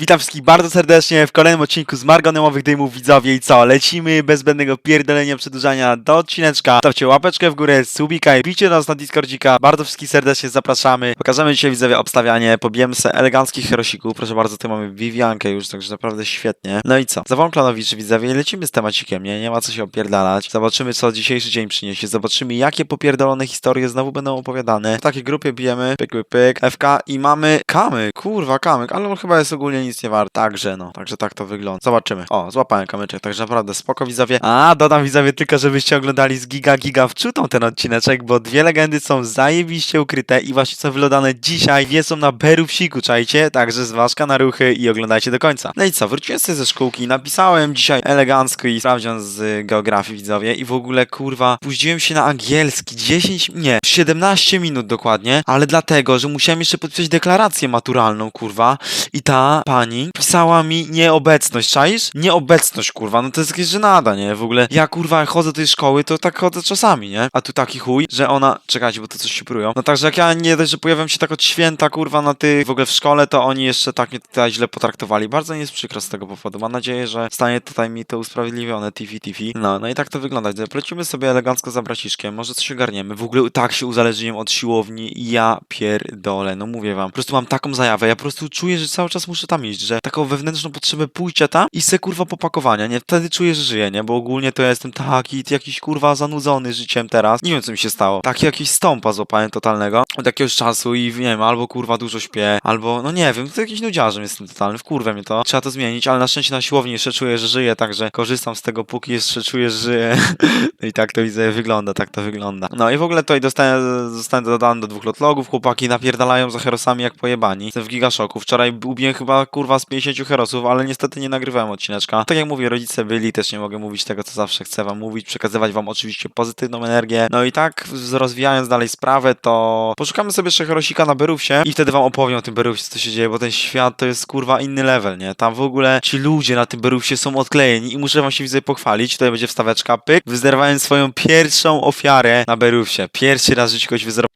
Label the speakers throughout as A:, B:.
A: Witam wszystkich bardzo serdecznie w kolejnym odcinku z Margonemowych Dymów widzowie i co? Lecimy bez zbędnego pierdolenia, przedłużania do odcineczka. Stawcie łapeczkę w górę, subika i bijcie nas na Discordzika. Bardzo wszystkich serdecznie zapraszamy. Pokażemy dzisiaj widzowie obstawianie. Pobijemy se eleganckich herosików. Proszę bardzo, tutaj mamy Viviankę już, także naprawdę świetnie. No i co? Zawon Klonowicz widzowie, lecimy z temacikiem, nie? Nie ma co się opierdalać. Zobaczymy co dzisiejszy dzień przyniesie. Zobaczymy jakie popierdolone historie znowu będą opowiadane. W takiej grupie bijemy, pyk, pyk, pyk, FK i mamy kamyk. Kurwa, kamyk, ale on chyba jest ogólnie nic nie. Także no, także tak to wygląda. Zobaczymy. O, złapałem kamyczek, także naprawdę spoko widzowie. A, dodam widzowie tylko, żebyście oglądali z giga giga wczutą ten odcineczek, bo dwie legendy są zajebiście ukryte i właśnie są wylodane dzisiaj. Dwie są na Berówsiku, czajcie? Także zważka na ruchy i oglądajcie do końca. No i co, wróciłem sobie ze szkółki, napisałem dzisiaj elegancko i sprawdzian z geografii widzowie i w ogóle kurwa, puściłem się na angielski 10, nie, 17 minut dokładnie, ale dlatego, że musiałem jeszcze podpisać deklarację maturalną, kurwa, i ta pani pisała mi nieobecność, czaisz? Nieobecność, kurwa, no to jest jakieś żenada, nie? W ogóle ja, kurwa, chodzę do tej szkoły, to tak chodzę czasami, nie? A tu taki chuj, że ona, czekajcie, bo to coś się prują. No także jak ja nie dość, że pojawiam się tak od święta, kurwa, na tych, w ogóle w szkole, to oni jeszcze tak mnie tutaj źle potraktowali. Bardzo mi jest przykro z tego powodu. Mam nadzieję, że stanie tutaj mi to usprawiedliwione, tifi tifi. No, no i tak to wygląda. Polecimy sobie elegancko za braciszkiem, może coś ogarniemy. W ogóle tak się uzależniłem od siłowni ja pierdolę, no mówię wam. Po prostu mam taką zajawę, ja po prostu czuję, że cały czas muszę tam że taką wewnętrzną potrzebę pójścia tam i se kurwa popakowania, nie? Wtedy czuję, że żyję, nie? Bo ogólnie to ja jestem taki jakiś kurwa zanudzony życiem teraz. Nie wiem, co mi się stało. Taki jakiś stąpa złapałem totalnego od jakiegoś czasu i nie wiem, albo kurwa dużo śpię, albo no nie wiem, to jakiś nudziarzem jestem totalny, wkurwę mnie to. Trzeba to zmienić, ale na szczęście na siłowni jeszcze czuję, że żyję, także korzystam z tego, póki jeszcze czuję, że żyję. no i tak to widzę, wygląda, tak to wygląda. No i w ogóle tutaj dostałem, zostałem dodany do dwóch lotlogów, chłopaki napierdalają za herosami jak pojebani. Jestem w gigaszoku. Wczoraj ubiłem chyba kurwa z 50 herosów, ale niestety nie nagrywałem odcineczka. Tak jak mówię, rodzice byli, też nie mogę mówić tego, co zawsze chcę wam mówić, przekazywać wam oczywiście pozytywną energię. No i tak, rozwijając dalej sprawę, to poszukamy sobie jeszcze herosika na Berówsie i wtedy wam opowiem o tym Berówsie, co się dzieje, bo ten świat to jest kurwa inny level, nie? Tam w ogóle ci ludzie na tym Berówsie są odklejeni i muszę wam się widzę pochwalić. Tutaj będzie wstaweczka, pyk. Wyzerwałem swoją pierwszą ofiarę na Berówsie. Pierwszy raz w życiu kogoś wyzerwałem.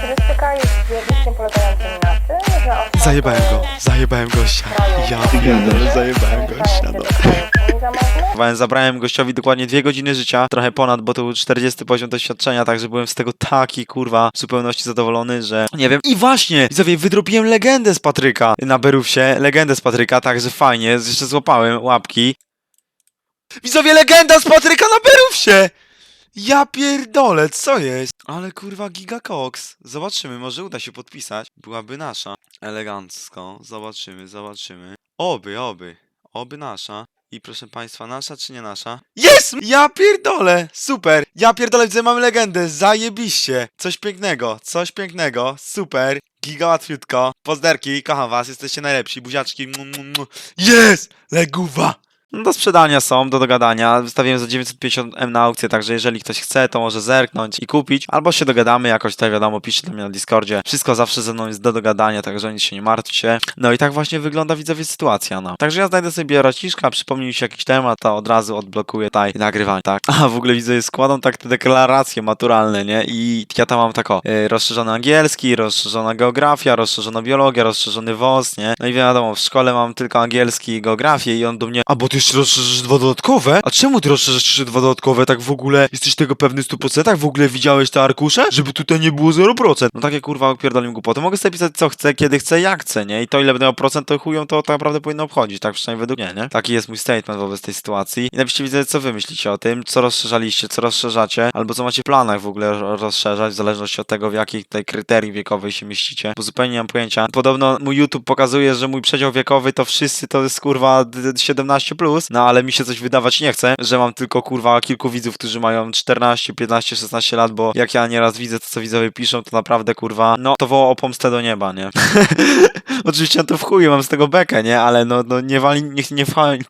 B: Turystyka jest zjawiskiem polegającym na
A: Zajebałem go, zajebałem gościa. Ja pierdolę, zajebałem gościa, no. Zabrałem- gościowi dokładnie dwie godziny życia, trochę ponad, bo to był 40 poziom doświadczenia, także byłem z tego taki, kurwa, w zupełności zadowolony, że nie wiem. I właśnie, widzowie, wydrobiłem legendę z Patryka na Berówsie, legendę z Patryka, także fajnie, jeszcze złapałem łapki. Widzowie, legenda z Patryka na Berówsie! Ja pierdolę, co jest? Ale kurwa giga Cox. Zobaczymy, może uda się podpisać. Byłaby nasza. Elegancko. Zobaczymy, zobaczymy. Oby, oby. Oby nasza. I proszę państwa, nasza czy nie nasza? Jest! Ja pierdolę! Super! Ja pierdolę, widzę, mamy legendę. Zajebiście. Coś pięknego, coś pięknego. Super. Giga łatwiutko. Pozderki, kocham was, jesteście najlepsi. Buziaczki. Jest! Leguwa! No do sprzedania są, do dogadania. Wystawiłem za 950M na aukcję, także jeżeli ktoś chce, to może zerknąć i kupić. Albo się dogadamy, jakoś tutaj wiadomo, piszcie do mnie na Discordzie. Wszystko zawsze ze mną jest do dogadania, także nic się nie martwcie. No i tak właśnie wygląda widzowie sytuacja, no. Także ja znajdę sobie raciszka, przypomni mi się jakiś temat, to od razu odblokuję tutaj nagrywanie, tak. A w ogóle widzę, składam tak te deklaracje maturalne, nie? I ja tam mam tak o, y, rozszerzony angielski, rozszerzona geografia, rozszerzona biologia, rozszerzony WOS, nie? No i wiadomo, w szkole mam tylko angielski i geografię i on do mnie, a bo ty jeszcze rozszerzysz dwa dodatkowe? A czemu ty rozszerzysz dwa dodatkowe? Tak w ogóle jesteś tego pewny w 100%? W ogóle widziałeś te arkusze? Żeby tutaj nie było 0%. No takie kurwa opierdalim głupoty. Mogę sobie pisać co chcę, kiedy chcę, jak chcę, nie? I to ile będę miał procent, to chują to tak naprawdę powinno obchodzić, tak przynajmniej według mnie, nie? Taki jest mój statement wobec tej sytuacji. I napiszcie widzę, co wy myślicie o tym, co rozszerzaliście, co rozszerzacie, albo co macie w planach w ogóle ro- rozszerzać, w zależności od tego, w jakich tutaj kryterii wiekowej się mieścicie, bo zupełnie nie mam pojęcia. Podobno mój YouTube pokazuje, że mój przedział wiekowy to wszyscy to jest kurwa d- d- 17+, plus, no ale mi się coś wydawać nie chce, że mam tylko kurwa kilku widzów, którzy mają 14, 15, 16 lat, bo jak ja nieraz widzę to, co widzowie piszą, to naprawdę kurwa, no to woła o pomstę do nieba, nie? Oczywiście ja to w mam z tego bekę, nie? Ale no, no nie wali, niech nie wali...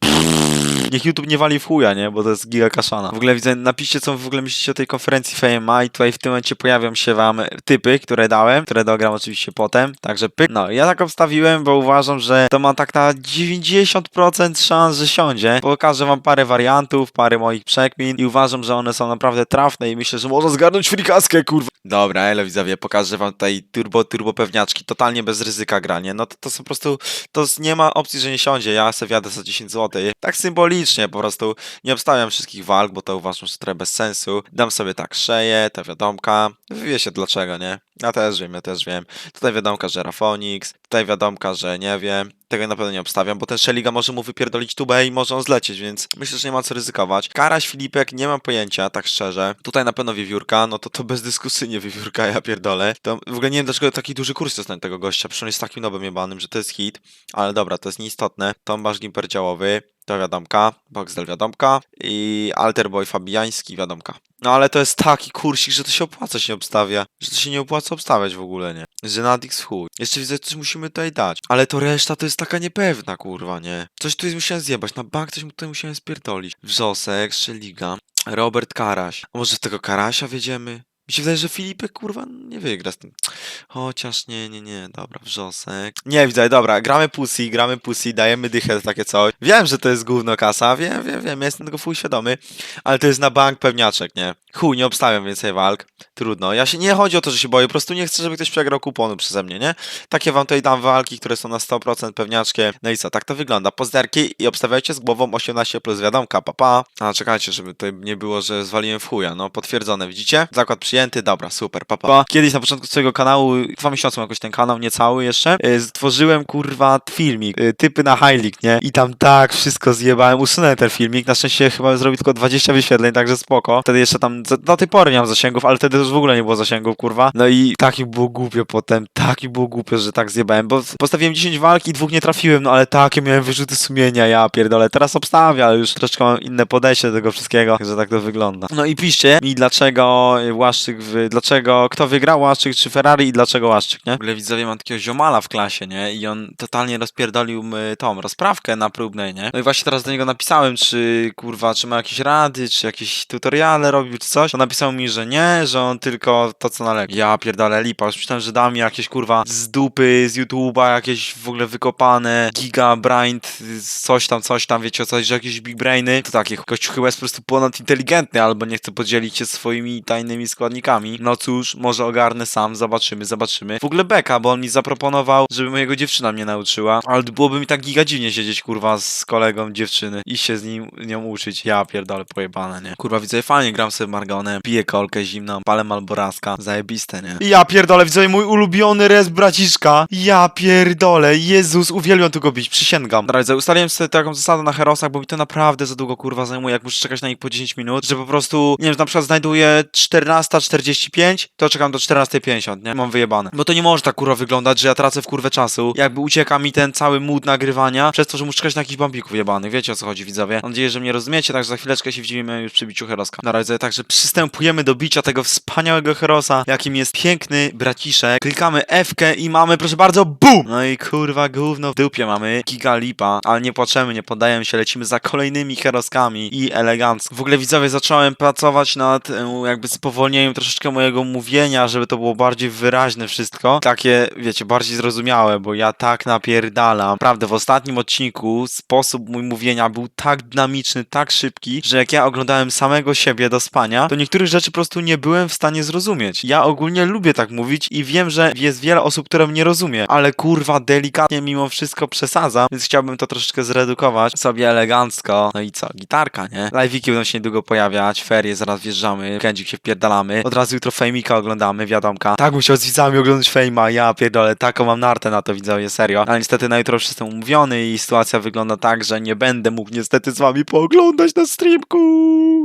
A: Niech YouTube nie wali w chuja, nie? Bo to jest giga kaszana. W ogóle widzę, napiszcie co w ogóle myślicie o tej konferencji FMA i tutaj w tym momencie pojawią się wam typy, które dałem, które dogram oczywiście potem, także pyk. No, ja tak obstawiłem, bo uważam, że to ma tak na 90% szans, że siądzie. Pokażę wam parę wariantów, parę moich przekmin i uważam, że one są naprawdę trafne i myślę, że można zgarnąć frikaskę, kurwa. Dobra, elo widzowie, pokażę wam tutaj turbo, turbo pewniaczki, totalnie bez ryzyka granie. No to, to są po prostu, to nie ma opcji, że nie siądzie, ja sobie jadę za 10 zł. Tak symbolicznie po prostu, nie obstawiam wszystkich walk, bo to uważam, że trochę bez sensu. Dam sobie tak szeję, ta wiadomka, wie się dlaczego, nie? Ja też wiem, ja też wiem. Tutaj wiadomka, że Rafonix, tutaj wiadomka, że nie wiem. Tego na pewno nie obstawiam, bo ten Szeliga może mu wypierdolić tubę i może on zlecieć, więc myślę, że nie ma co ryzykować. Karaś Filipek, nie mam pojęcia, tak szczerze. Tutaj na pewno wiewiórka, no to to bezdyskusyjnie wiewiórka, ja pierdolę. To w ogóle nie wiem, dlaczego taki duży kurs jest na tego gościa, przecież on jest takim nowym jebanym, że to jest hit, ale dobra, to jest nieistotne. Tombasz Gimper działowy, to wiadomka, Boxdel wiadomka i Alterboy Fabiański wiadomka. No ale to jest taki kursik, że to się opłaca się obstawia. Że to się nie opłaca obstawiać w ogóle, nie? Że Nadix chuj. Jeszcze widzę, coś musimy tutaj dać. Ale to reszta to jest taka niepewna, kurwa, nie? Coś tu jest musiałem zjebać. Na bank coś tutaj musiałem spierdolić. Wrzosek, Szeliga, Robert Karaś. A może tego Karasia wiedziemy? Mi się wydaje, że Filipek, kurwa, nie wygra z tym. Chociaż nie, nie, nie, dobra, wrzosek. Nie, widzę, dobra, gramy pussy, gramy pussy, dajemy dychę, takie coś. Wiem, że to jest gówno kasa, wiem, wiem, wiem, jestem tego fuj świadomy, ale to jest na bank pewniaczek, nie? Chuj, nie obstawiam więcej walk, trudno. Ja się, nie chodzi o to, że się boję, po prostu nie chcę, żeby ktoś przegrał kuponu przeze mnie, nie? Takie wam tutaj dam walki, które są na 100% pewniaczkie. No i co, tak to wygląda. Pozderki i obstawiajcie z głową 18 plus wiadomka, papa. A czekajcie, żeby tutaj nie było, że zwaliłem w chuja, no potwierdzone, widzicie? Zakład przyjęty, dobra, super, papa. Pa. Kiedyś na początku swojego kanału, dwa miesiące jakoś ten kanał, niecały jeszcze, yy, stworzyłem kurwa filmik, yy, typy na High League, nie? I tam tak wszystko zjebałem, usunąłem ten filmik, na szczęście chyba zrobił tylko 20 wyświetleń, także spoko. Wtedy jeszcze tam, do tej pory nie mam zasięgów, ale wtedy już w ogóle nie było zasięgów, kurwa. No i tak mi było głupio potem, tak mi było głupio, że tak zjebałem, bo postawiłem 10 walk i dwóch nie trafiłem, no ale takie miałem wyrzuty sumienia, ja pierdolę. Teraz obstawiam, ale już troszeczkę mam inne podejście do tego wszystkiego, że tak to wygląda. No i piszcie mi, dlaczego Łaszczyk, wy, dlaczego, kto wygrał, Łaszczyk czy Ferrari i dlaczego Łaszczyk, nie? W ogóle widzowie mam takiego ziomala w klasie, nie? I on totalnie rozpierdolił my tą rozprawkę na próbnej, nie? No i właśnie teraz do niego napisałem, czy kurwa, czy ma jakieś rady, czy jakieś tutoriale robił, czy coś. On napisał mi, że nie, że on tylko to, co należy. Ja pierdolę lipa, już myślałem, że da mi jakieś kurwa z dupy, z YouTube'a, jakieś w ogóle wykopane, giga, brain, coś tam, coś tam, wiecie o coś, że jakieś big brainy. To takie, chyba jest po prostu ponad inteligentny, albo nie chce podzielić się swoimi tajnymi składnikami. No cóż, może ogarnę sam, zobaczymy, zobaczymy. W ogóle beka, bo on mi zaproponował, żeby mojego dziewczyna mnie nauczyła, ale byłoby mi tak giga dziwnie siedzieć, kurwa, z kolegą dziewczyny i się z nim, nią uczyć. Ja pierdolę, pojebane, nie? Kurwa, widzę, fajnie gram sobie Margonem, piję kolkę zimną, palę malboraska, zajebiste, nie? Ja pierdolę, widzę, mój ulubiony res braciszka. Ja pierdolę, Jezus, uwielbiam tu go bić, przysięgam. Drodzy, ustaliłem sobie taką zasadę na herosach, bo mi to naprawdę za długo, kurwa, zajmuje, jak muszę czekać na nich po 10 minut, że po prostu, nie wiem, na przykład znajduję 14.45, to czekam do 14.50, nie? Mam wyjebane. Bo to nie może tak, kurwa, wyglądać, że ja tracę w kurwę czasu, jakby ucieka mi ten cały mood nagrywania, przez to, że muszę czekać na jakichś bambików jebanych, wiecie o co chodzi, widzowie. Mam nadzieję, że mnie rozumiecie, także za chwileczkę się widzimy już przy biciu heroska. Na razie, także przystępujemy do bicia tego wspaniałego herosa, jakim jest piękny braciszek. Klikamy F i mamy, proszę bardzo, BUM! No i kurwa, gówno w dupie mamy, giga lipa, ale nie płaczemy, nie poddajemy się, lecimy za kolejnymi heroskami i elegancko. W ogóle widzowie, zacząłem pracować nad e, jakby spowolnieniem troszeczkę mojego mówienia, żeby to było bardziej wyraźne wszystko. Takie, wiecie, bardziej zrozumiałe, bo ja tak napierdalam. Naprawdę, w ostatnim odcinku sposób mój mówienia był tak dynamiczny, tak szybki, że jak ja oglądałem samego siebie do spania, to niektórych rzeczy po prostu nie byłem w stanie zrozumieć. Ja ogólnie lubię tak mówić i wiem, że jest wiele osób, które mnie rozumie, ale kurwa, delikatnie mimo wszystko przesadzam, więc chciałbym to troszeczkę zredukować sobie elegancko. No i co? Gitarka, nie? Live'iki będą się niedługo pojawiać, ferie, zaraz wjeżdżamy, kędzik się wpierdalamy, od razu jutro Fejmika oglądamy, wiadomka. Tak musiał z widzami oglądać Fejma, ja pierdolę, taką mam nartę na to widzowie, serio. Ale niestety na jutro już jestem umówiony i sytuacja wygląda tak, że nie będę mógł niestety z wami pooglądać na streamku.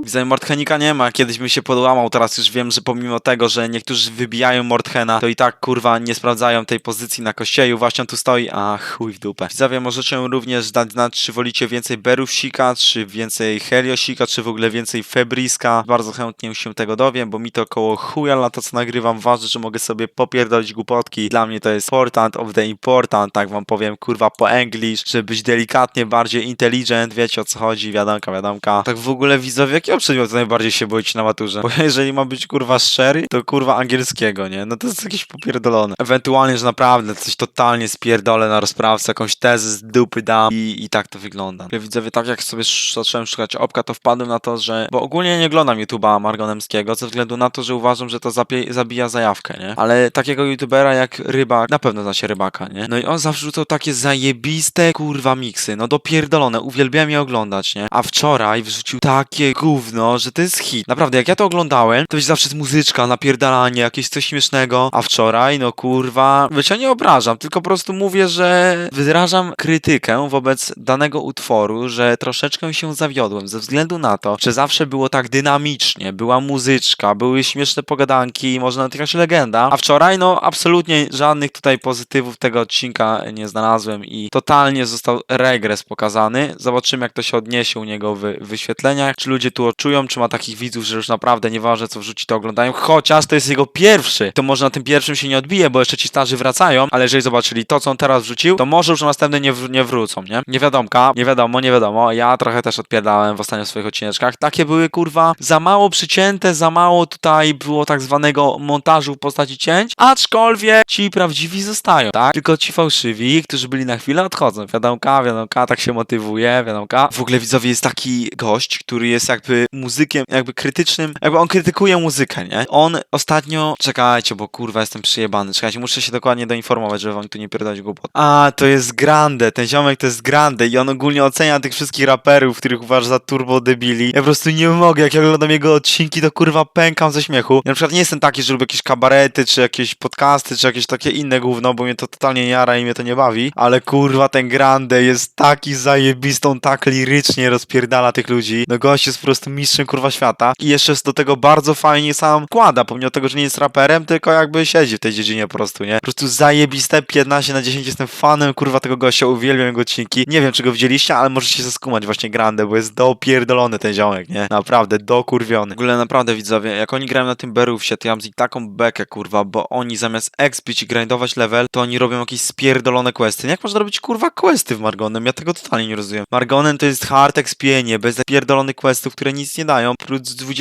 A: Widzę, Mordhenika nie ma, kiedyś bym się podłamał, teraz już wiem, że pomimo tego, że niektórzy wybijają Mordhena, to i tak kurwa nie sprawdzają tej pozycji na kościeju, właśnie on tu stoi, a chuj w dupę. Widzowie, możecie również dać znać, czy wolicie więcej Berusika, czy więcej Heliosika, czy w ogóle więcej Febriska. Bardzo chętnie się tego dowiem, bo mi to koło chuja lata, co nagrywam, ważne, że mogę sobie popierdolić głupotki. Dla mnie to jest important of the important, tak wam powiem, kurwa po English, żeby być delikatnie bardziej intelligent, wiecie o co chodzi, wiadomka, wiadomka. Tak w ogóle widzowie, jakiego przedmiotu najbardziej się boicie na maturze. Bo jeżeli ma być kurwa szczery, to kurwa angielskiego, nie? No to jest jakieś popierdolone. Ewentualnie, że naprawdę coś totalnie spierdolę na rozprawce, jakąś tezę z dupy dam i, i tak to wygląda. Ja widzowie, tak jak sobie zacząłem szukać opka, to wpadłem na to, że... Bo ogólnie nie oglądam YouTube'a Margonemskiego, ze względu na to, że uważam, że to zabija zajawkę, nie? Ale takiego YouTubera jak Rybak, na pewno znacie Rybaka, nie? No i on zawsze rzucał takie zajebiste kurwa miksy, no dopierdolone, uwielbiałem je oglądać, nie? A wczoraj wrzucił takie gówno, że to jest hit. Naprawdę, jak ja to oglądałem, to wiecie, zawsze jest muzyczka, napierdalanie, jakieś coś śmiesznego, a wczoraj, no kurwa, wiecie, ja nie obrażam, tylko po prostu mówię, że wyrażam krytykę wobec danego utworu, że troszeczkę się zawiodłem, ze względu na to, że zawsze było tak dynamicznie, była muzyczka, były śmieszne pogadanki, może nawet jakaś legenda, a wczoraj, no absolutnie żadnych tutaj pozytywów tego odcinka nie znalazłem i totalnie został regres pokazany. Zobaczymy, jak to się odniesie u niego w wyświetleniach, czy ludzie tu odczują, czy ma takich widzów, że już naprawdę nieważne co wrzuci, to oglądają, chociaż to jest jego pierwszy, to może na tym pierwszym się nie odbije, bo jeszcze ci starzy wracają, ale jeżeli zobaczyli to, co on teraz wrzucił, to może już na następny nie, wr- nie wrócą, nie? Nie wiadomka, nie wiadomo, nie wiadomo, ja trochę też odpierdałem w ostatnich swoich odcineczkach, takie były, kurwa, za mało przycięte, za mało tutaj było tak zwanego montażu w postaci cięć, aczkolwiek ci prawdziwi zostają, tak? Tylko ci fałszywi, którzy byli na chwilę, odchodzą. Wiadomka, wiadomka, tak się motywuje, wiadomka. W ogóle widzowie jest taki gość, który jest jakby muzykiem, jakby krytycznym, jakby on krytykuje muzykę, nie? On ostatnio, czekajcie, bo kurwa jestem przyjebany, czekajcie, muszę się dokładnie doinformować, żeby wam tu nie pierdolić głupot. A, to jest Grande, ten ziomek to jest Grande i on ogólnie ocenia tych wszystkich raperów, których uważa za turbo debili. Ja po prostu nie mogę, jak ja oglądam jego odcinki, to kurwa pękam ze śmiechu. Ja na przykład nie jestem taki, że lubię jakieś kabarety, czy jakieś podcasty, czy jakieś takie inne gówno, bo mnie to totalnie nie jara i mnie to nie bawi, ale kurwa ten Grande jest taki zajebistą, tak lirycznie rozpierdala tych ludzi. No gość jest po prostu mistrzem kurwa świata i jeszcze do tego bardzo fajnie sam kłada, pomimo tego, że nie jest raperem, tylko jakby siedzi w tej dziedzinie po prostu, nie? Po prostu zajebiste, 15 na 10 jestem fanem kurwa tego gościa, uwielbiam jego odcinki. Nie wiem, czy go widzieliście, ale możecie się zaskumać właśnie Grande, bo jest dopierdolony ten ziomek, nie? Naprawdę, dokurwiony. W ogóle naprawdę widzowie, jak oni grają na tym Berufsie, to ja mam z nich taką bekę, kurwa, bo oni zamiast expić i grindować level, to oni robią jakieś spierdolone questy. No Jak można robić, kurwa, questy w Margonem? Ja tego totalnie nie rozumiem. Margonem to jest hard expienie, bez pierdolonych questów, które nic nie dają, plus 20%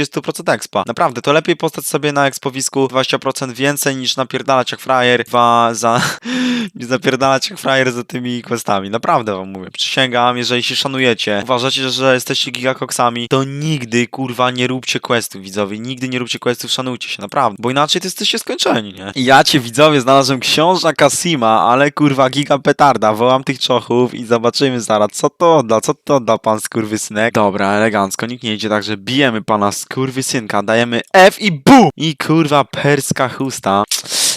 A: expa. Naprawdę, to lepiej postać sobie na expowisku 20% więcej niż napierdalać jak frajer za... niż napierdalać jak frajer za tymi questami. Naprawdę wam mówię. Przysięgam, jeżeli się szanujecie, uważacie, że jesteście gigakoksami, to nigdy, kurwa, nie róbcie questów, widzowie. Nigdy nie róbcie questów, szanujcie się, naprawdę. Bo inaczej to jesteście skończeni, nie? I ja cię, widzowie, znalazłem książę Kasima, ale kurwa, giga petarda. Wołam tych czochów i zobaczymy zaraz, co to odda, co to odda pan skurwysynek. Dobra, elegancko, nikt nie idzie, także bijemy pana skurwysynka, dajemy F i BU! I kurwa, perska chusta.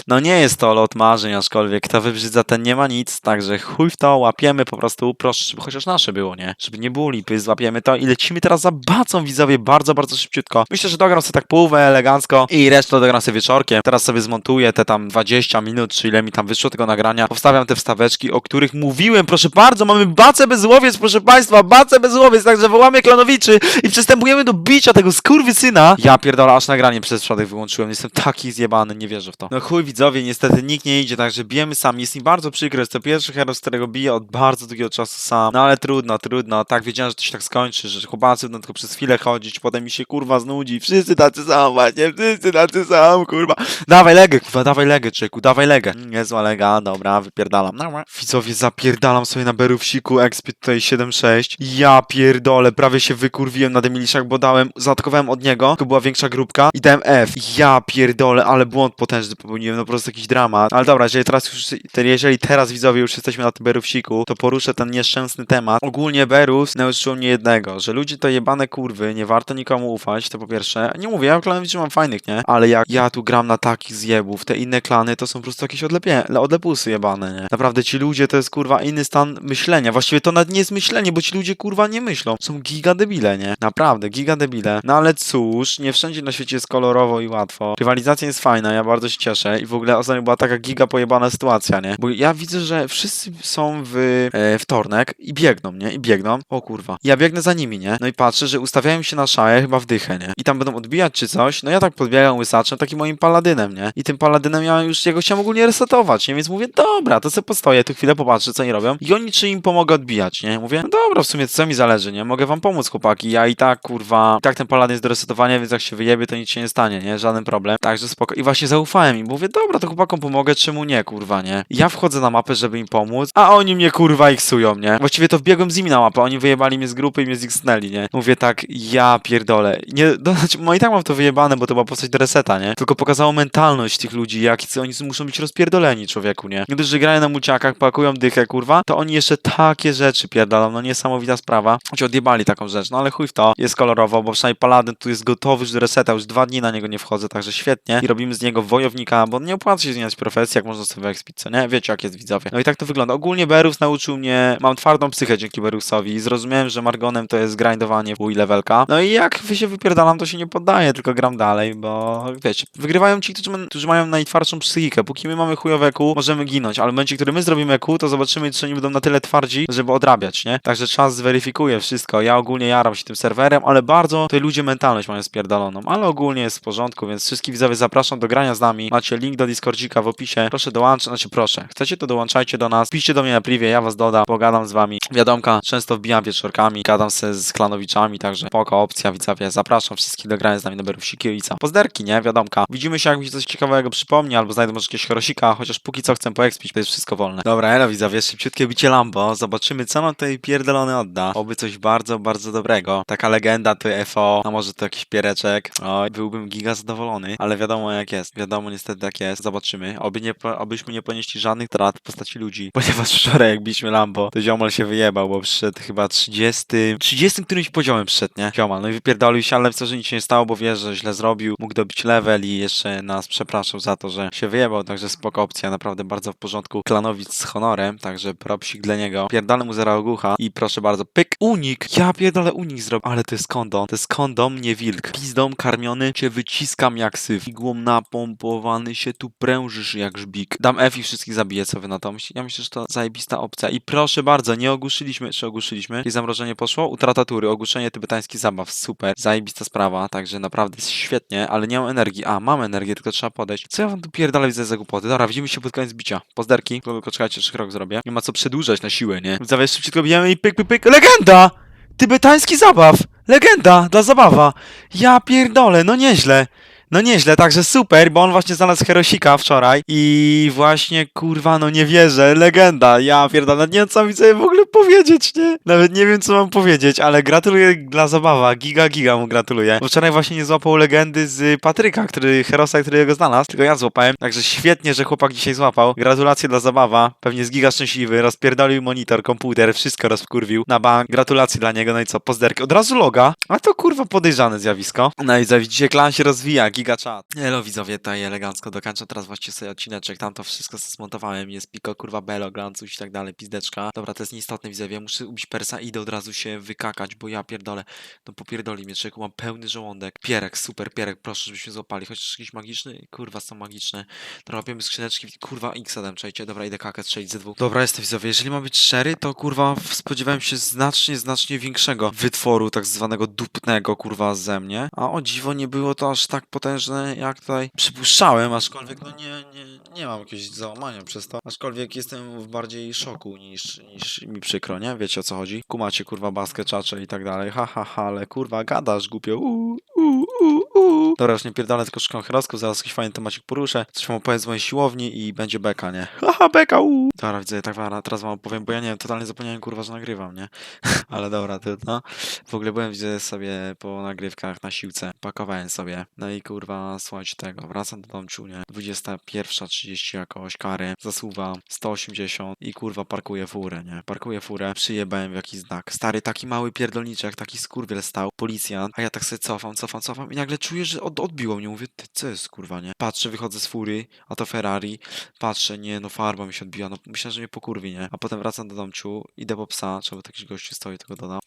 A: No nie jest to lot marzeń, aczkolwiek kto wybrzydza, ten nie ma nic, także chuj w to, łapiemy po prostu, proszę, żeby chociaż nasze było, nie? Żeby nie było lipy, złapiemy to i lecimy teraz za bacą, widzowie, bardzo, bardzo szybciutko. Myślę, że dogram sobie tak połowę elegancko i resztę dogram sobie wieczorkiem. Teraz sobie zmontuję te tam 20 minut, czy ile mi tam wyszło tego nagrania. Powstawiam te wstaweczki, o których mówiłem, proszę bardzo, mamy bacę bezłowiec, proszę państwa, bacę bezłowiec, także wołamy klonowiczy i przystępujemy do bicia tego skurwysyna. Ja pierdolę, aż nagranie przez przypadek wyłączyłem, jestem taki zjebany, nie wierzę w to. No chuj widzowie, niestety nikt nie idzie, także bijemy sam, jest mi bardzo przykro, jest to pierwszy hero, z którego biję od bardzo długiego czasu sam, no ale trudno, trudno, tak wiedziałem, że to się tak skończy, że chłopacy będą tylko przez chwilę chodzić, potem mi się kurwa znudzi, wszyscy tacy sam właśnie, wszyscy tacy sam, kurwa. Dawaj legę, kurwa, dawaj legę, czeku, dawaj legę. Niezła lega, dobra, wypierdalam. Dobra. Widzowie, zapierdalam sobie na berówsiku, expit tutaj 7.6. Ja pierdolę, prawie się wykurwiłem na demiliszach, bo dałem, zaatakowałem od niego, tylko była większa grupka i dałem F. Ja pierdolę, ale błąd potężny popełniłem, no po prostu jakiś dramat. Ale dobra, jeżeli teraz już, jeżeli teraz widzowie już jesteśmy na tym berówsiku, to poruszę ten nieszczęsny temat. Ogólnie berów nauczył mnie jednego, że ludzie to jebane kurwy, nie warto nikomu ufać, to po pierwsze. Nie mówię, ja klanowicz mam fajnych, nie? Ale jak ja tu gram na takich zjebów, te inne klany to są po prostu jakieś odlepie, odlepusy jebane, nie? Naprawdę ci ludzie to jest kurwa inny stan myślenia. Właściwie to nawet nie jest myślenie, bo ci ludzie kurwa nie myślą. Są giga debile, nie? Naprawdę, giga debile. No ale cóż, nie wszędzie na świecie jest kolorowo i łatwo. Rywalizacja jest fajna, ja bardzo się cieszę i w ogóle ostatnio była taka giga pojebana sytuacja, nie? Bo ja widzę, że wszyscy są w e, wtornek i biegną, nie? I biegną. O kurwa. Ja biegnę za nimi, nie? No i patrzę, że ustawiają się na szaję chyba w dychę, nie? I tam będą odbijać czy coś. No ja tak podbiegam łysaczem, takim moim paladynem, nie? I tym paladynem ja już jego chciałem ogólnie resetować, nie? Więc mówię, dobra, to sobie postoję, tu chwilę popatrzę, co oni robią. I oni czy im pomogę odbijać, nie? Mówię, no dobra, w sumie co mi zależy, nie? Mogę wam pomóc, chłopaki. Ja i tak, kurwa, i tak ten paladyn jest do resetowania, więc jak się wyjebie, to nic się nie stanie, nie? Żaden problem. Także spoko. I właśnie zaufałem im. Mówię, dobra, to chłopakom pomogę, czemu nie, kurwa, nie? Ja wchodzę na mapę, żeby im pomóc, a oni mnie, kurwa, iksują, nie? Właściwie to wbiegłem z nimi na mapę, oni wyjebali mnie z grupy i mnie zixnęli, nie? Mówię tak, ja pierdolę. Nie, no, znaczy, no i tak mam to wyjebane, bo to była postać do reseta, nie? Tylko pokazało mentalność tych ludzi, jak oni muszą być rozpierdoleni, człowieku, nie? Dość, że grają na muciakach, pakują dychę, kurwa, to oni jeszcze takie rzeczy pierdolą, no niesamowita sprawa. Choć odjebali taką rzecz, no ale chuj w to, jest kolorowo, bo przynajmniej Paladin tu jest gotowy już do reseta, już dwa dni na niego nie wchodzę, także świetnie. I robimy z niego wojownika, bo nie opłaca się zmieniać profesji, jak można sobie ekspić, co nie? Wiecie, jak jest widzowie. No i tak to wygląda. Ogólnie Berus nauczył mnie, mam twardą psychę dzięki Berusowi i zrozumiałem, że Margonem to jest grindowanie pół levelka. No i jak się wypierdalam, to się nie poddaję, tylko gram dalej, bo wiecie, wygrywają ci, którzy, ma- którzy mają najtwardszą psychikę. Póki my mamy chujowe kół, możemy ginąć, ale w momencie, który my zrobimy kół, to zobaczymy, czy oni będą na tyle twardzi, żeby odrabiać, nie? Także czas zweryfikuje wszystko. Ja ogólnie jaram się tym serwerem, ale bardzo tutaj ludzie mentalność mają spierdoloną, ale ogólnie jest w porządku, więc wszystkich widzowie zapraszam do grania z nami. Macie link do Discordzika w opisie. Proszę dołączyć, znaczy proszę. Chcecie to dołączajcie do nas. Piszcie do mnie na privie, ja was dodam, pogadam z wami. Wiadomka, często wbijam wieczorkami, gadam se z klanowiczami, także spoko opcja widzowie. Zapraszam wszystkich do grania z nami na Berusiki i co? Pozderki, nie? Wiadomka. Widzimy się, jak mi coś ciekawego przypomni, albo znajdę może jakiegoś chorosika, chociaż póki co chcę poekspić, to jest wszystko wolne. Dobra, elo widzowie, szybciutkie bicie Lambo. Zobaczymy, co nam tutaj pierdolony odda. Oby coś bardzo, bardzo dobrego. Taka legenda to FO, a może to jakiś piereczek. Oj, byłbym giga zadowolony, ale wiadomo jak jest. Wiadomo niestety jak jest. Zobaczymy. Oby nie, obyśmy nie ponieśli żadnych trat w postaci ludzi, ponieważ wczoraj jak biliśmy Lambo, to ziomal się wyjebał, bo przyszedł chyba 30, 30 którymś poziomem przyszedł, nie? Ziomal, no i wypierdolił się, ale w co, że nic się nie stało, bo wie, że źle zrobił, mógł dobić level i jeszcze nas przepraszał za to, że się wyjebał, także spoko opcja, naprawdę bardzo w porządku. Klanowic z honorem, także propsik dla niego. Pierdolę mu zera ogłucha i proszę bardzo, pyk, unik! Ja pierdolę unik zrobił, ale to jest kondom, to jest kondom, nie wilk. Pizdą karmiony cię wyciskam jak syf. Igłą napompowany się tu prężysz jak żbik. Dam F i wszystkich zabiję, co wy na to myślicie? Ja myślę, że to zajebista opcja. I proszę bardzo, nie ogłuszyliśmy, czy ogłuszyliśmy? I zamrożenie poszło? Utrata tury, ogłuszenie tybetański zabaw, super. Zajebista sprawa, także naprawdę świetnie, ale nie mam energii. A, mam energię, tylko trzeba podejść. Co ja wam tu pierdolę widzę za głupoty? Dobra, widzimy się pod koniec bicia. Pozderki, tylko czekajcie, jeszcze krok zrobię. Nie ma co przedłużać na siłę, nie? Zawiesz szybciutko bijemy i pyk, pyk, pyk. Legenda! Tybetański zabaw! Legenda dla zabawa! Ja pierdolę, no nieźle. No nieźle, także super, bo on właśnie znalazł Herosika wczoraj i właśnie, kurwa, no nie wierzę, legenda, ja pierdolę, nie wiem co mi sobie w ogóle powiedzieć, nie? Nawet nie wiem co mam powiedzieć, ale gratuluję dla zabawa, giga giga mu gratuluję. Bo wczoraj właśnie nie złapał legendy z Patryka, który, Herosa, który go znalazł, tylko ja złapałem, także świetnie, że chłopak dzisiaj złapał. Gratulacje dla zabawa, pewnie jest giga szczęśliwy, rozpierdolił monitor, komputer, wszystko rozkurwił na bank, gratulacje dla niego, no i co, pozderki, od razu loga, a to kurwa podejrzane zjawisko. No i widzicie, klan się rozwija, giga chat. Elo widzowie, tutaj elegancko dokończę teraz właściwie sobie odcineczek, tam to wszystko zmontowałem, jest piko, kurwa, belo, glancuś i tak dalej, pizdeczka. Dobra, to jest nieistotne widzowie, muszę ubić persa i idę od razu się wykakać, bo ja pierdolę, no popierdoli mnie, człowieku, mam pełny żołądek. Pierek, super, pierek, proszę, żebyśmy złapali, chociaż jakiś magiczny, kurwa, są magiczne. Dobra, łapiemy skrzyneczki, kurwa, x dam, czajcie, dobra, idę kakę strzelić ze dwóch. Dobra, jestem widzowie, jeżeli mam być szczery, to kurwa, spodziewałem się znacznie, znacznie większego wytworu, tak zwanego dupnego, kurwa, ze mnie, a o dziwo nie było to aż tak potężne, jak tutaj przypuszczałem, aczkolwiek, no nie, nie, nie mam jakiegoś załamania przez to, aczkolwiek jestem w bardziej szoku niż, niż mi przykro, nie? Wiecie o co chodzi? Kumacie, kurwa, baskę, czacze i tak dalej, ha, ha, ha, ale kurwa, gadasz głupio, uuu, uuu, uuu, uuu. Dobra, już nie pierdolę, tylko szukam herosków, zaraz jakiś fajny temacik poruszę, coś wam opowiem z mojej siłowni i będzie beka, nie? Haha, beka, uuu. Dobra, widzę, tak wam- teraz wam opowiem, bo ja nie wiem, totalnie zapomniałem, kurwa, że nagrywam, nie? ale dobra, trudno. W ogóle byłem, widzę sobie po nagrywkach na siłce, pakowałem sobie, no i kurwa, słuchajcie tego, wracam do domciu, nie? 21.30 jakoś, kary, zasuwa 180 i kurwa parkuję furę, nie? Parkuję furę, przyjebałem w jakiś znak. Stary, taki mały pierdolniczek, taki skurwiel stał, policjant, a ja tak sobie cofam, cofam, cofam i nagle czuję, że od, odbiło mnie, mówię, ty, co jest kurwa, nie? Patrzę, wychodzę z fury, a to Ferrari, patrzę, nie, no farba mi się odbiła, no myślę, że mnie pokurwi, nie? A potem wracam do domciu, idę po psa, trzeba taki gościu stoi, tego dodam.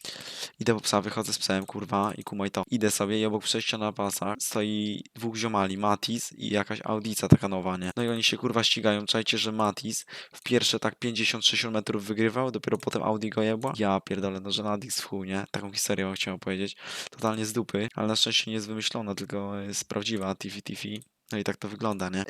A: Idę po psa, wychodzę z psem, kurwa, i kumaj to. Idę sobie i obok przejścia na pasach stoi dwóch ziomali, Matis i jakaś Audica taka nowa, nie? No i oni się kurwa ścigają, czajcie, że Matis w pierwsze tak 50-60 metrów wygrywał, dopiero potem Audi go jebła. Ja pierdolę, no że Nadix w chuj, nie? Taką historię chciałem powiedzieć. Totalnie z dupy, ale na szczęście nie jest tylko jest prawdziwa, Tiffy Tiffy. No i tak to wygląda, nie?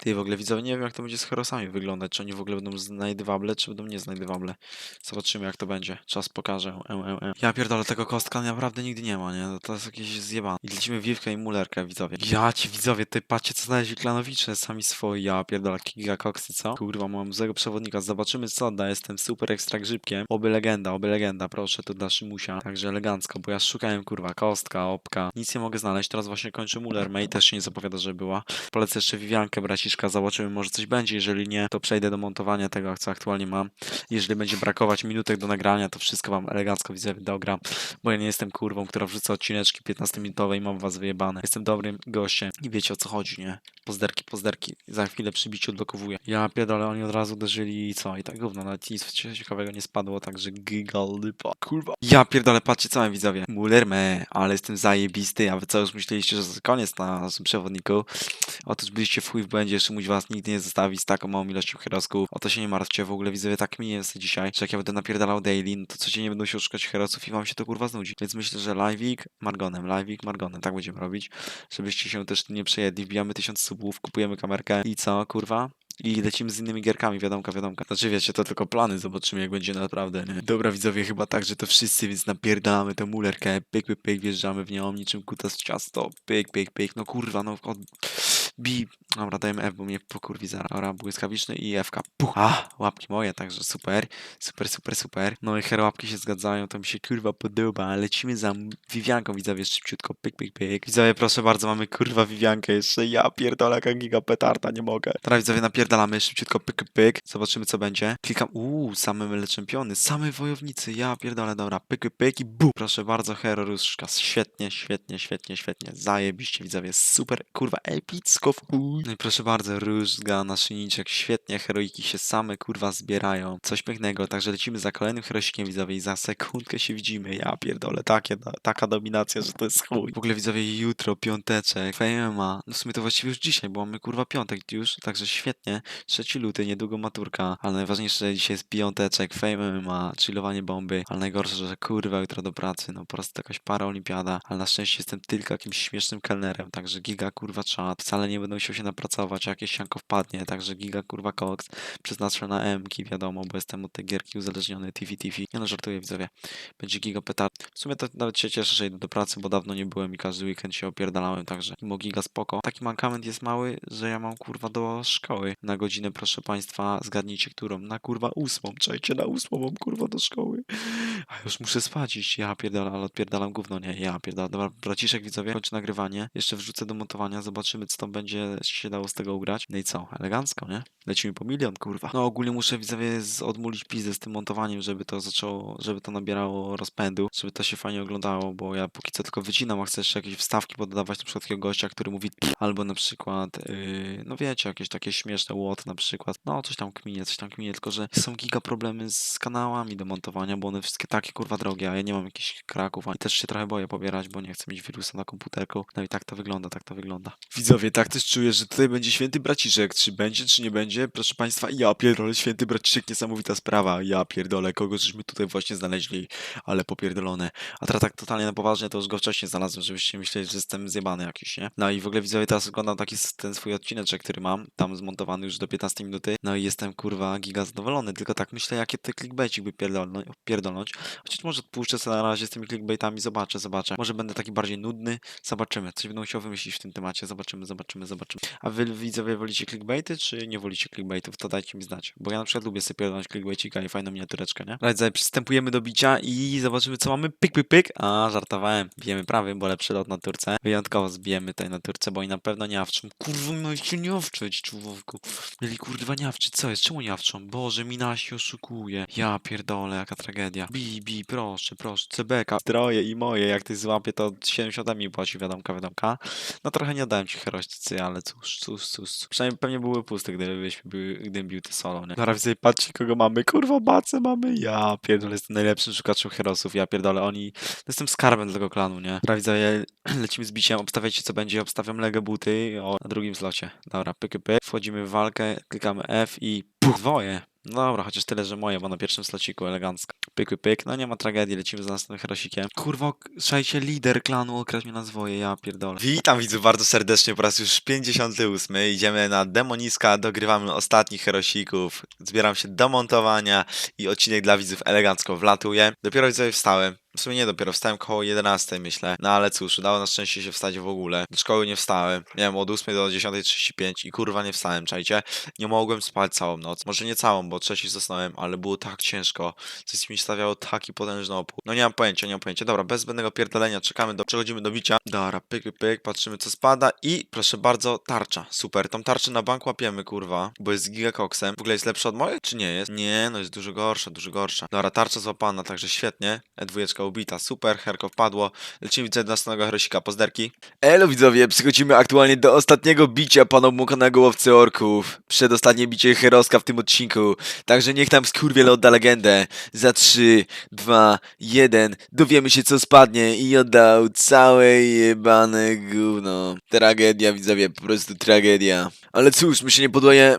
A: Ty w ogóle widzowie, nie wiem jak to będzie z herosami wyglądać, czy oni w ogóle będą znajdywable, czy będą nieznajdywable. Zobaczymy jak to będzie, czas pokaże. E, e, e. Ja pierdolę, tego kostka naprawdę nigdy nie ma, nie? No To jest jakieś zjebane. I lecimy wiwkę i mulerkę, widzowie. Ja ci widzowie, ty patrzcie co znaleźli klanowicze, sami swoi, ja pierdolę, giga koksy, co? Kurwa, mam złego przewodnika, zobaczymy co da, jestem super ekstra grzybkiem. Oby legenda, oby legenda, proszę, to da Szymusia. Także elegancko, bo ja szukałem kurwa, kostka, opka, nic nie mogę znaleźć, teraz właśnie kończę muler, May też się nie zapowiada, że była. Polecę jeszcze Viviankę, braciszka, zobaczymy, może coś będzie. Jeżeli nie, to przejdę do montowania tego, co aktualnie mam. Jeżeli będzie brakować minutek do nagrania, to wszystko wam elegancko widzę, dogram, bo ja nie jestem kurwą, która wrzuca odcineczki 15-minutowe i mam was wyjebane. Jestem dobrym gościem i wiecie o co chodzi, nie? Pozderki, pozderki. Za chwilę przybicie odblokowuję. Ja pierdolę, oni od razu uderzyli i co? I tak gówno, nawet nic ciekawego nie spadło, także gigalipa. Kurwa. Ja pierdolę, patrzcie co mam widzowie. Muller me, ale jestem zajebisty, a wy co już myśleliście, że to koniec na naszym przewodniku? Otóż byliście w chuj w błędzie, Szymuś was nigdy nie zostawi z taką małą ilością herosków. O to się nie martwcie, w ogóle widzowie tak mi jest dzisiaj, że jak ja będę napierdalał daily, no to codziennie będą się szukać herosów i wam się to kurwa znudzi. Więc myślę, że live'ik Margonem, live'ik Margonem, tak będziemy robić, żebyście się też nie przejedli. Wbijamy tysiąc subów, kupujemy kamerkę i co, kurwa? I lecimy z innymi gierkami, wiadomka, wiadomka. Znaczy wiecie, to tylko plany, zobaczymy jak będzie naprawdę, nie? Dobra widzowie, chyba tak, że to wszyscy, więc napierdalamy tę mulerkę, pyk, pyk, pyk, wjeżdżamy w nią niczym kutas w ciasto, pyk, pyk, pyk, no kurwa, no od... Bi. Dobra, dajemy F, bo mnie pokurwi zaraz. Dobra, błyskawiczny i F. Puch. A, łapki moje, także super. Super, super, super. No i hero łapki się zgadzają, to mi się kurwa podoba. Lecimy za Vivianką, widzowie, szybciutko. Pyk, pyk, pyk. Widzowie, proszę bardzo, mamy kurwa Viviankę jeszcze. Ja pierdolę, jaka giga petarda, nie mogę. Teraz widzowie, napierdalamy szybciutko, pyk, pyk. Zobaczymy, co będzie. Klikam, uuu, same myle czempiony, same wojownicy. Ja pierdolę, dobra, pyk, pyk, i bu. Proszę bardzo, hero. Świetnie, świetnie, świetnie, świetnie. Zajebiście, widzowie, super, kurwa, epicko w chuj. No i proszę bardzo, różdżka, naszyjniczek, świetnie, heroiki się same, kurwa, zbierają. Coś pięknego, także lecimy za kolejnym herosikiem, widzowie, i za sekundkę się widzimy. Ja pierdolę, takie, taka dominacja, że to jest chuj. W ogóle, widzowie, jutro, piąteczek, FMA. No w sumie to właściwie już dzisiaj, bo mamy, kurwa, piątek już, także świetnie. 3 luty, niedługo maturka, ale najważniejsze, że dzisiaj jest piąteczek, MMA, chillowanie bomby, ale najgorsze, że kurwa jutro do pracy, no po prostu jakaś para olimpiada, ale na szczęście jestem tylko jakimś śmiesznym kelnerem, także giga kurwa czat, wcale nie będę musiał się napracować, jakieś sianko wpadnie, także giga kurwa koks, przeznaczę na M-ki, wiadomo, bo jestem od tej gierki uzależniony, tifi tifi, nie no żartuję widzowie, będzie giga petard. W sumie to nawet się cieszę, że idę do pracy, bo dawno nie byłem i każdy weekend się opierdalałem, także mimo giga spoko. Taki mankament jest mały, że ja mam kurwa do szkoły. Na godzinę, proszę państwa, zgadnijcie którą, na kurwa ósmą, czekajcie, na ósmą mam kurwa do szkoły. A już muszę spać iść, ja pierdolę, ale odpierdalam gówno, nie, ja pierdolę. Dobra, braciszek widzowie, kończę nagrywanie, jeszcze wrzucę do montowania, zobaczymy co tam będzie się dało z tego ugrać. No i co, elegancko, nie? Lecimy po milion, kurwa. No ogólnie muszę widzowie odmulić pizdę z tym montowaniem, żeby to zaczęło, żeby to nabierało rozpędu, żeby to się fajnie oglądało, bo ja póki co tylko wycinam, a chcę jeszcze jakieś wstawki pododawać, na przykład takiego gościa, który mówi albo na przykład, yy, no wiecie, jakieś takie śmieszne łot na przykład, no coś tam kminie, coś tam kminie, tylko że są giga problemy z kanałami do montowania, bo one wszystkie takie kurwa drogie, a ja nie mam jakichś kraków, a i też się trochę boję pobierać, bo nie chcę mieć wirusa na komputerku, no i tak to wygląda, tak to wygląda. Widzowie, tak też czuję, że tutaj będzie święty braciszek, czy będzie, czy nie będzie, proszę państwa, ja pierdolę, święty braciszek, niesamowita sprawa, ja pierdolę, kogo żeśmy tutaj właśnie znaleźli, ale popierdolone. A teraz tak totalnie na poważnie, to już go wcześniej znalazłem, żebyście myśleli, że jestem zjebany jakiś, nie? No i w ogóle widzowie, teraz oglądam taki ten swój odcineczek, który mam, tam zmontowany już do 15 minuty, no i jestem kurwa giga zadowolony, tylko tak myślę, jakie te clickbaitik by pierdolnąć, pierdolnąć. Chociaż może odpuszczę sobie na razie z tymi clickbaitami, zobaczę, zobaczę. Może będę taki bardziej nudny, zobaczymy. Coś będę musiał wymyślić w tym temacie, zobaczymy, zobaczymy, zobaczymy. A wy widzowie wolicie clickbaity, czy nie wolicie clickbaitów? To dajcie mi znać. Bo ja na przykład lubię sobie pierdolać clickbaitika i fajną miniatureczkę, nie? Right, przystępujemy do bicia i zobaczymy co mamy. Pyk, pyk, pyk. A, żartowałem. Bijemy prawy, bo lepszy lot na turce. Wyjątkowo zbijemy tutaj na turce, bo oni na pewno nie awczą. Kurwa, no się nie awczyć, człowieku. Mieli kurwa nie awczyć. Co jest? Czemu nie awczą? Boże, mina się oszukuje. Ja pierdolę, jaka tragedia. Bij, bij, proszę, proszę. CBK, troje i moje. Jak ty złapie, to 70 mi płaci, wiadomka, wiadomka. No trochę nie dałem ci herości, akcje, ale cóż, cóż, cóż. Przynajmniej pewnie były puste, gdybyśmy były, gdybym bił te solo, nie? Zaraz sobie patrzcie, kogo mamy. Kurwa, bacę mamy. Ja pierdolę, jestem najlepszym szukaczem herosów. Ja pierdolę, oni... Jestem skarbem tego klanu, nie? Dobra, widzowie, lecimy z biciem, obstawiajcie co będzie. Obstawiam Lego buty o, na drugim slocie. Dobra, pyk. Wchodzimy w walkę, klikamy F i puch, dwoje. Dobra, chociaż tyle, że moje, bo na pierwszym slociku elegancko. Pyk, pyk. No nie ma tragedii, lecimy za następnym herosikiem. Kurwa, słuchajcie, lider klanu okradł mnie na zwoje, ja pierdolę. Witam widzów bardzo serdecznie po raz już 58. Idziemy na demoniska, dogrywamy ostatnich herosików. Zbieram się do montowania i odcinek dla widzów elegancko wlatuje. Dopiero widzowie wstałem. W sumie nie dopiero, wstałem koło 11 myślę. No ale cóż, udało na szczęście się wstać w ogóle. Do szkoły nie wstałem. Nie wiem, od 8 do 10.35 i kurwa nie wstałem, czajcie? Nie mogłem spać całą noc. Może nie całą, bo trzeci zasnąłem, ale było tak ciężko. Coś mi stawiało taki potężny opór. No nie mam pojęcia, nie mam pojęcia. Dobra, bez zbędnego pierdolenia, czekamy do... Przechodzimy do bicia. Dobra, pyk, pyk, patrzymy co spada i proszę bardzo, tarcza. Super, tą tarczę na bank łapiemy, kurwa, bo jest gigakoksem. W ogóle jest lepsza od mojej, czy nie jest? Nie, no jest dużo gorsza, dużo gorsza. Dobra, tarcza złapana, także świetnie. E2 ubita, super, herko wpadło. Lecimy widzę do następnego herosika, pozderki. Elo widzowie, przychodzimy aktualnie do ostatniego bicia pana Mukonego łowcy orków. Przedostatnie bicie heroska w tym odcinku. Także niech tam skurwiel odda legendę. Za 3, 2, 1 dowiemy się co spadnie i oddał całe jebane gówno. Tragedia widzowie, po prostu tragedia. Ale cóż, my się nie poddaje...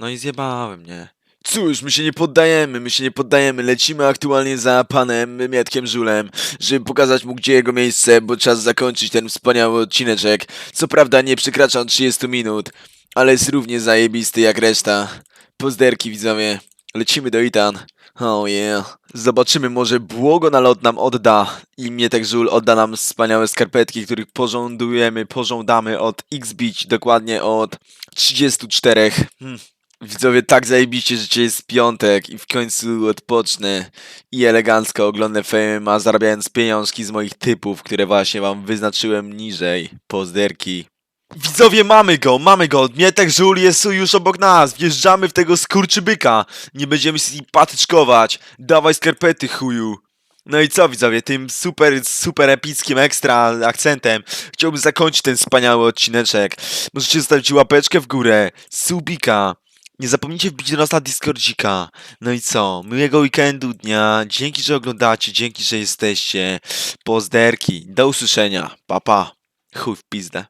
A: No i zjebałem, nie? Cóż, my się nie poddajemy, my się nie poddajemy. Lecimy aktualnie za panem Mietkiem Żulem, żeby pokazać mu, gdzie jego miejsce, bo czas zakończyć ten wspaniały odcineczek. Co prawda nie przekracza on 30 minut, ale jest równie zajebisty jak reszta. Pozderki widzowie, lecimy do Itan. Oh yeah. Zobaczymy, może błogonalot nam odda i Mietek Żul odda nam wspaniałe skarpetki, których pożądujemy, pożądamy od X-Bić, dokładnie od 34. Hmm. Widzowie, tak zajebiście, że dzisiaj jest piątek i w końcu odpocznę i elegancko oglądam FMA, zarabiając pieniążki z moich typów, które właśnie wam wyznaczyłem niżej. Pozderki. Widzowie, mamy go, mamy go! Mietek Żul jest już obok nas! Wjeżdżamy w tego skurczybyka! Nie będziemy nim patyczkować! Dawaj skarpety, chuju! No i co widzowie, tym super, super epickim ekstra akcentem chciałbym zakończyć ten wspaniały odcineczek. Możecie zostawić łapeczkę w górę, subika, nie zapomnijcie wbić do nas na Discordzika. No i co? Miłego weekendu dnia. Dzięki, że oglądacie. Dzięki, że jesteście. Pozderki. Do usłyszenia. Pa, pa. Chuj w pizdę.